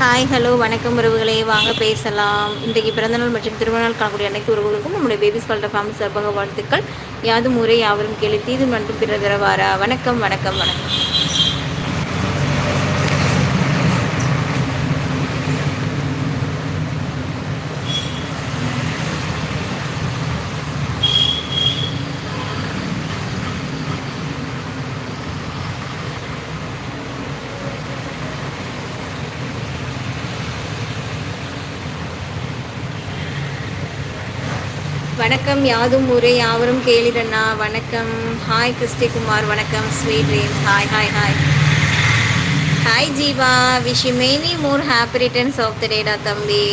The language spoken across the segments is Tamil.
ஹாய் ஹலோ வணக்கம் உறவுகளே. வாங்க பேசலாம். இன்றைக்கு பிறந்தநாள் மற்றும் திருமணநாள் காணக்கூடிய அனைத்து உறவுகளுக்கும் நம்முடைய பேபிஸ் கால்ட ஃபேமிலி சார்பாக வாழ்த்துக்கள். யாதும் முறை யாவரும் கேள்வி தீது மற்றும் பிற வாரா வணக்கம் வணக்கம் வணக்கம். வணக்கம் யாதும் ஊரே யாவரும் கேளிரண்ணா வணக்கம். ஹாய் கிறிஸ்டிகுமார் வணக்கம். Sweet dream hi hi hi hi Jeeva. Wish you many more happy returns of the day தம்பி.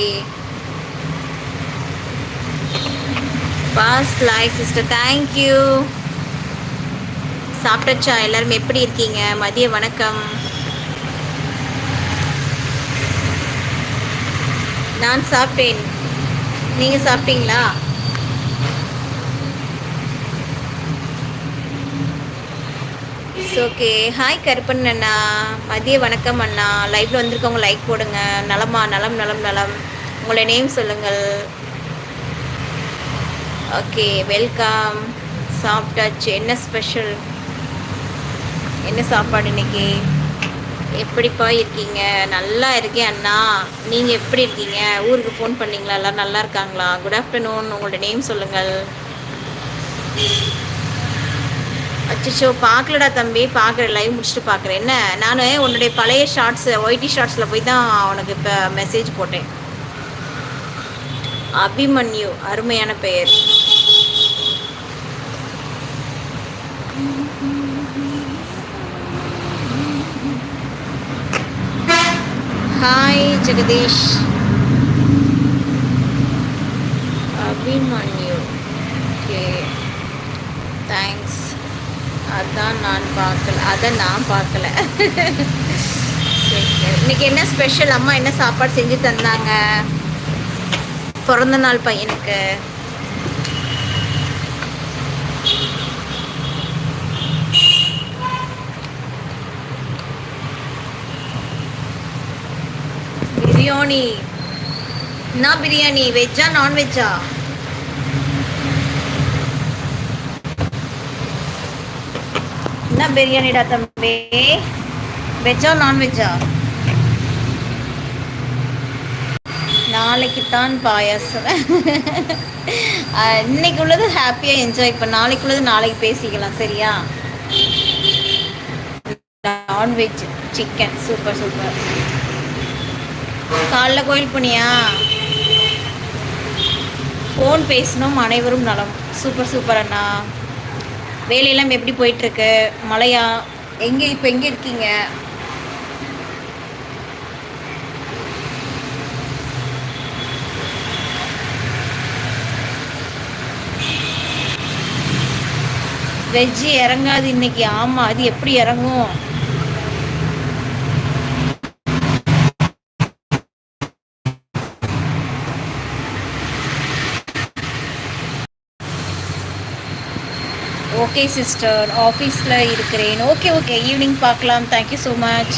Boss like sister thank you சாப்பிட்டச்சா? எல்லாரும் எப்படி இருக்கீங்க? மதிய வணக்கம். நான் சாப்பிட்டேன். நீங்கள் சாப்பிட்டீங்களா? ஓகே ஹாய் கருப்பன் அண்ணா. மதிய வணக்கம் அண்ணா. லைவ்ல வந்திருக்கவங்க லைக் போடுங்க. நலமா நலம் நலம் நலம். உங்களை நேம் சொல்லுங்கள். ஓகே வெல்கம் சாப்பிட்டாச்சு. என்ன ஸ்பெஷல் என்ன சாப்பாடு இன்னைக்கு? எப்படிப்பா இருக்கீங்க? நல்லா இருக்கேன் அண்ணா. நீங்கள் எப்படி இருக்கீங்க? ஊருக்கு ஃபோன் பண்ணீங்களா? எல்லோரும் நல்லா இருக்காங்களா? குட் ஆஃப்டர்நூன் உங்களோட நேம் சொல்லுங்கள். அச்சோ பார்க்கலடா தம்பி பார்க்குற லைவ் முடிச்சுட்டு பார்க்குறேன். என்ன? நான் உன்னுடைய பழைய ஷார்ட்ஸ் ஒய்டி ஷார்ட்ஸில் போய் தான் உனக்கு இப்போ மெசேஜ் போட்டேன். அபிமன்யு அருமையான பெயர். Hi Jagadish Abhimanyu. Okay thanks அதான் நான் பார்க்கல. அதை நான் பார்க்கல. இன்னைக்கு என்ன ஸ்பெஷல் அம்மா என்ன சாப்பாடு செஞ்சு தந்தாங்க? பிறந்த நாள் பையனுக்கு. பிரியாணி என்ன பிரியாணி வெஜ்ஜா நான்வெஜ்ஜா என்ன பிரியாணிடா தம்பி? வெஜ்ஜா நான்வெஜ்ஜா நாளைக்கு தான் பாயாசம். இன்னைக்கு உள்ளது ஹாப்பியாக என்ஜாய் இப்போ நாளைக்கு உள்ளது நாளைக்கு பேசிக்கலாம் சரியா? நான்வெஜ் சிக்கன் சூப்பர் சூப்பர் காலைல கோயில் போனியா? ஃபோன் பேசணும் அனைவரும் நலம். சூப்பர் சூப்பர் அண்ணா. வேலையெல்லாம் எப்படி போயிட்டுருக்கு? மழையா? எங்கே இப்போ எங்கே இருக்கீங்க? வெஜ்ஜு இறங்காது இன்னைக்கு. ஆமாம் அது எப்படி இறங்கும்? ஓகே சிஸ்டர் ஆஃபீஸில் இருக்கிறேன். ஓகே ஓகே ஈவினிங் பார்க்கலாம். தேங்க்யூ ஸோ மச்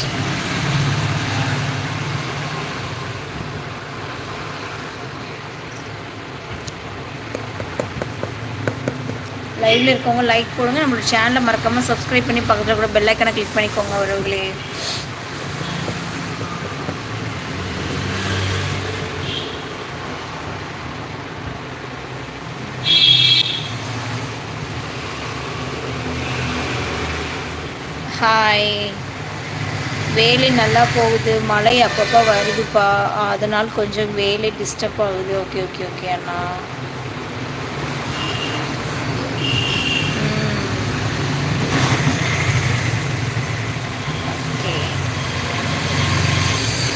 லைவில் இருக்கவங்க லைக் போடுங்க. நம்மளோட சேனலை மறக்காமல் சப்ஸ்கிரைப் பண்ணி பக்கத்தில் கூட பெல்லைக்கனை கிளிக் பண்ணிக்கோங்க. அவர்களே. ஹாய் வேலை நல்லா போகுது மழை அப்பப்போ வருதுப்பா. அதனால் கொஞ்சம் வேலை டிஸ்டர்ப் ஆகுது. ஓகே ஓகே ஓகே அண்ணா.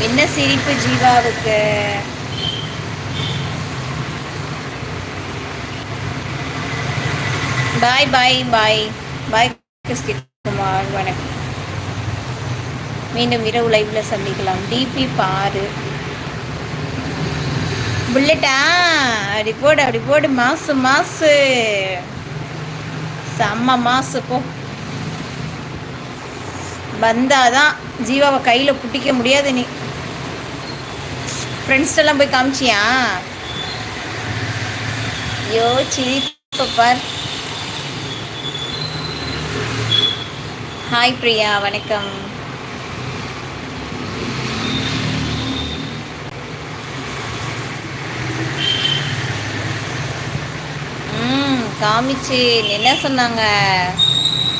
என்ன சிரிப்பு ஜீவாவுக்கு பாய் பாய் பாய். பாய் கிறிஸ்டி குமார் வணக்கம். மீண்டும் இரவு லைவ்ல சந்திக்கலாம். டிபி பாரு. புல்லட்டா அப்படி போடு அப்படி போடு. மாசு மாசு. செம்ம மாசு போ. வந்தாதான் ஜீவாவை கையில் புட்டிக்க முடியாது நீ. ஃப்ரெண்ட்ஸ்டெல்லாம் போய் காமிச்சியா? ஐயோ சிரி ஹாய் பிரியா வணக்கம். ம் காமிச்சு. என்ன சொன்னாங்க?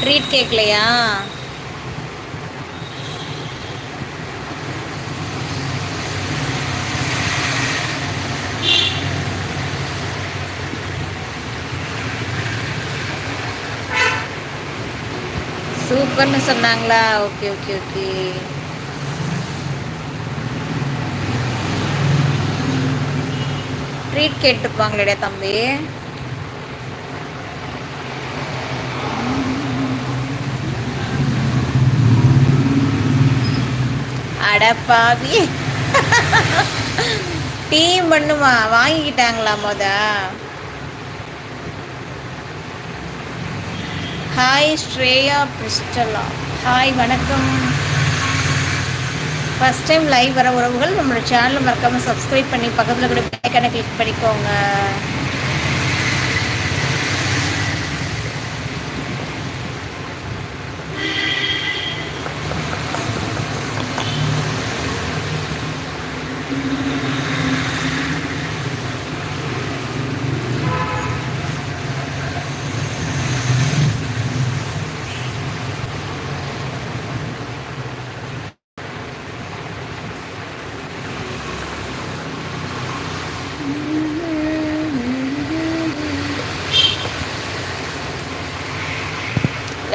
ட்ரீட் கேட்கலையா சூப்பர்னு சொன்னாங்களா? Okay okay okay. ட்ரீட் கேட்டிருப்பாங்களேடா தம்பி. அடப்பாவி டீம் பண்ணுமா? வாங்கிக்கிட்டாங்களா மொத? ஹாய் ஸ்ரேயா பிரிஸ்டலா ஹாய் வணக்கம். ஃபஸ்ட் டைம் லைவ் வர உறவுகள் நம்மளோட சேனலை மறக்காமல் சப்ஸ்கிரைப் பண்ணி பக்கத்தில் கூட பேக்கனை கிளிக் பண்ணிக்கோங்க.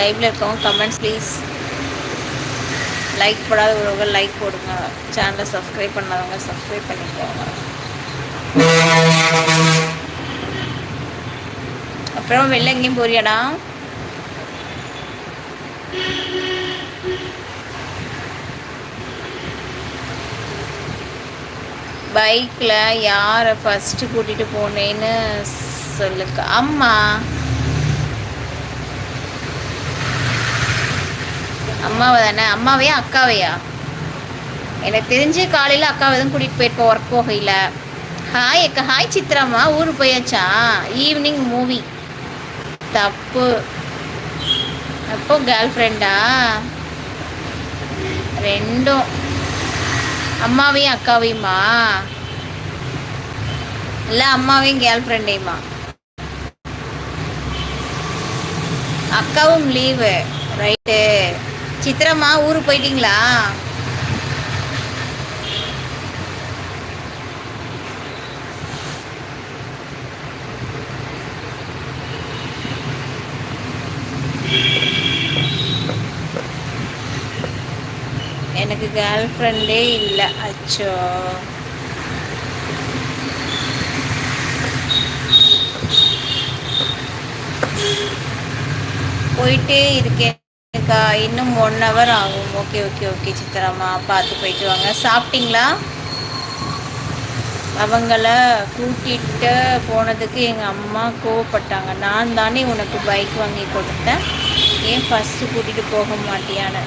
லைவில் இருக்கவங்க கமெண்ட்ஸ் ப்ளீஸ் லைக் போடாத உறவுகள் லைக் போடுங்க சேனலை சப்ஸ்கிரைப் பண்ணாதவங்க சப்ஸ்கிரைப் பண்ணிக்கோங்க. அப்புறம் வெளில எங்கேயும் போறியாடா? பைக்கில் யாரை ஃபஸ்ட்டு கூட்டிகிட்டு போனேன்னு சொல்லுக்கா அம்மா. அம்மாவை தானே? அம்மாவையா அக்காவையா? எனக்கு தெரிஞ்சு காலையில் அக்காவை தான் கூட்டிகிட்டு போயிருக்கோம் ஒர்க் போகையில். ஹாய் அக்கா ஹாய் சித்ராம்மா. ஊருக்கு போயாச்சா? ஈவினிங் மூவி தப்பு. அப்போ கேர்ள் ஃப்ரெண்டா ரெண்டும். அம்மாவையும் அக்காவையுமா? இல்லை அம்மாவையும் கேர்ள் ஃப்ரெண்டையுமா அக்காவும் லீவு ரைட்டு சித்திரம்மா ஊருக்கு போயிட்டீங்களா? எனக்கு கேர்ள் ஃப்ரெண்டே இல்லை. அச்சோ. போயிட்டே இருக்கேன். இருக்கா இன்னும் ஒன் ஹவர் ஆகும். ஓகே ஓகே ஓகே சித்திரம்மா பார்த்து போயிட்டு வாங்க. சாப்பிட்டீங்களா? அவங்கள கூட்டிகிட்டு போனதுக்கு எங்கள் அம்மா கோவப்பட்டாங்க. நான் தானே உனக்கு பைக் வாங்கி கொடுத்தேன். ஏன் ஃபஸ்ட்டு கூட்டிகிட்டு போக மாட்டியான?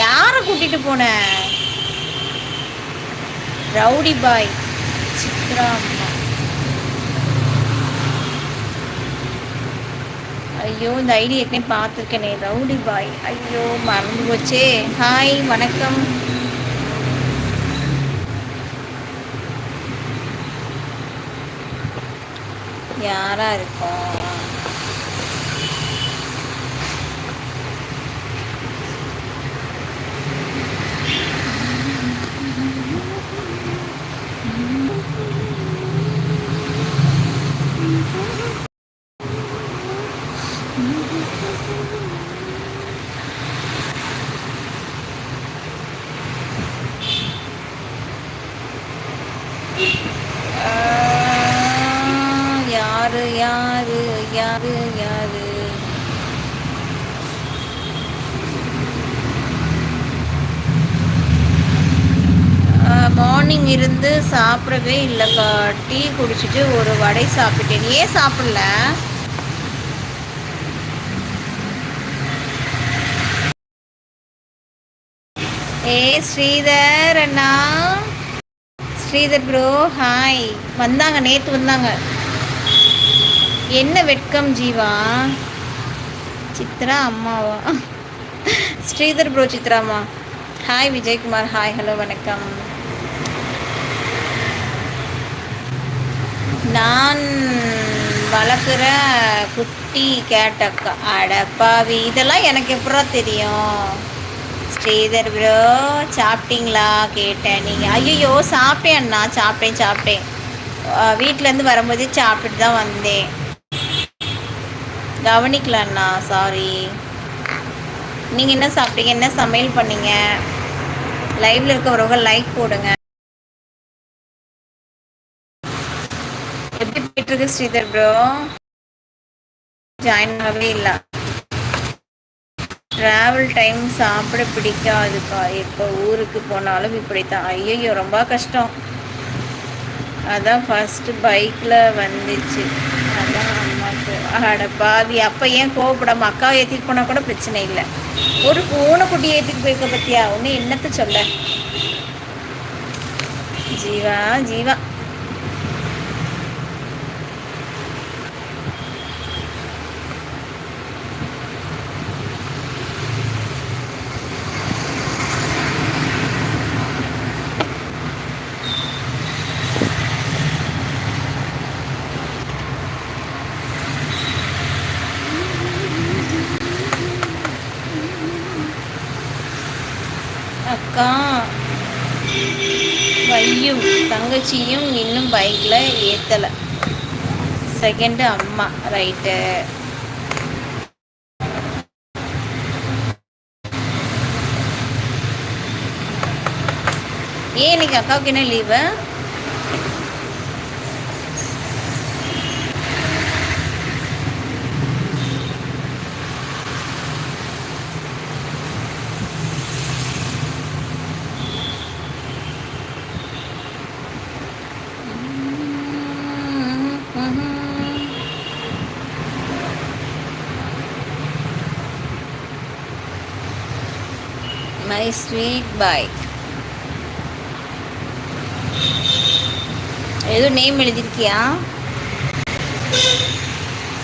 யாரை கூட்டிகிட்டு போன? ரவுடி பாய். சித்ரா அம்மா ஐயோ இந்த ஐடி ஏற்கனவே பார்த்துருக்கேனே. ரவுடி பாய். ஐயோ மறந்து போச்சே. ஹாய் வணக்கம். யாரா இருக்கும் யாரு யாரு யாரு யாரு மார்னிங் இருந்து சாப்பிடவே இல்லைக்கா டீ குடிச்சிட்டு ஒரு வடை சாப்பிட்டேன். ஏன் சாப்பிடல? ஏ ஸ்ரீதர் அண்ணா. ஸ்ரீதர் ப்ரோ ஹாய் வந்தாங்க நேற்று வந்தாங்க. என்ன வெட்கம் ஜீவா? சித்ரா அம்மாவா? ஸ்ரீதர் ப்ரோ சித்ராமா ஹாய் விஜயகுமார். ஹாய் ஹலோ வணக்கம். நான் வளர்க்குற குட்டி கேட்டக்கா. அடப்பாவி இதெல்லாம் எனக்கு எப்படா தெரியும்? ஸ்ரீதர் ப்ரோ சாப்பிட்டீங்களா? கேட்டேன். நீங்கள் ஐயோ சாப்பிட்டேன் அண்ணா. சாப்பிட்டேன் சாப்பிட்டேன். வீட்டிலேருந்து வரும்போதே சாப்பிட்டுட்டு தான் வந்தேன். கவனிக்கலண்ணா சாரி நீங்கள் என்ன சாப்பிட்டீங்க? என்ன சமையல் பண்ணீங்க? லைவில் இருக்கிறவங்க லைக் போடுங்க. எப்படி போயிட்டு இருக்கு ஸ்ரீதர் ப்ரோ ஜாயின் ஆகவே இல்லை. ட்ராவல் டைம் சாப்பிட பிடிக்காதுப்பா எப்போ ஊருக்கு போனாலும் இப்படித்தான். ஐயோ ரொம்ப கஷ்டம். அதான் ஃபஸ்ட்டு பைக்கில் வந்துச்சு. அதான் அம்மாவுக்கு அட பாதி அப்போ ஏன் கோவப்படாம அக்காவை ஏற்றிட்டு போனால் கூட பிரச்சனை இல்லை. ஒரு பூனைக்குட்டி ஏற்றிட்டு போயிருக்க பத்தியா? ஒன்று என்னத்தை சொல்ல? ஜீவா ஜீவா. அக்கா வையும் தங்கச்சியும் இன்னும் பைக்கில் ஏற்றலை செகண்டு அம்மா ரைட்டு ஏன் இன்னைக்கு அக்காவுக்கு என்ன லீவு ஸ்வீட் பாய் ஏதோ நேம் எழுதியிருக்கியா?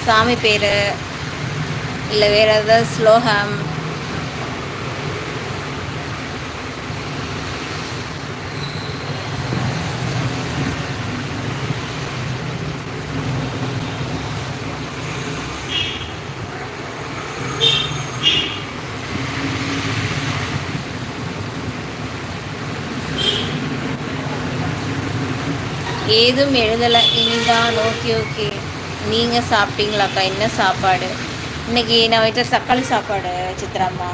சாமி பேர் இல்லை வேறு ஏதாவது ஸ்லோகம்? ஏதும் எழுதலை. இனிதான் ஓகே ஓகே நீங்கள் சாப்பிட்டீங்களாக்கா? என்ன சாப்பாடு? இன்னைக்கு நான் வீட்டில் தக்காளி சாப்பாடு சித்ராம்மா.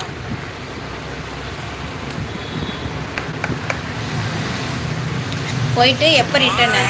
போயிட்டு எப்போ ரிட்டர்னு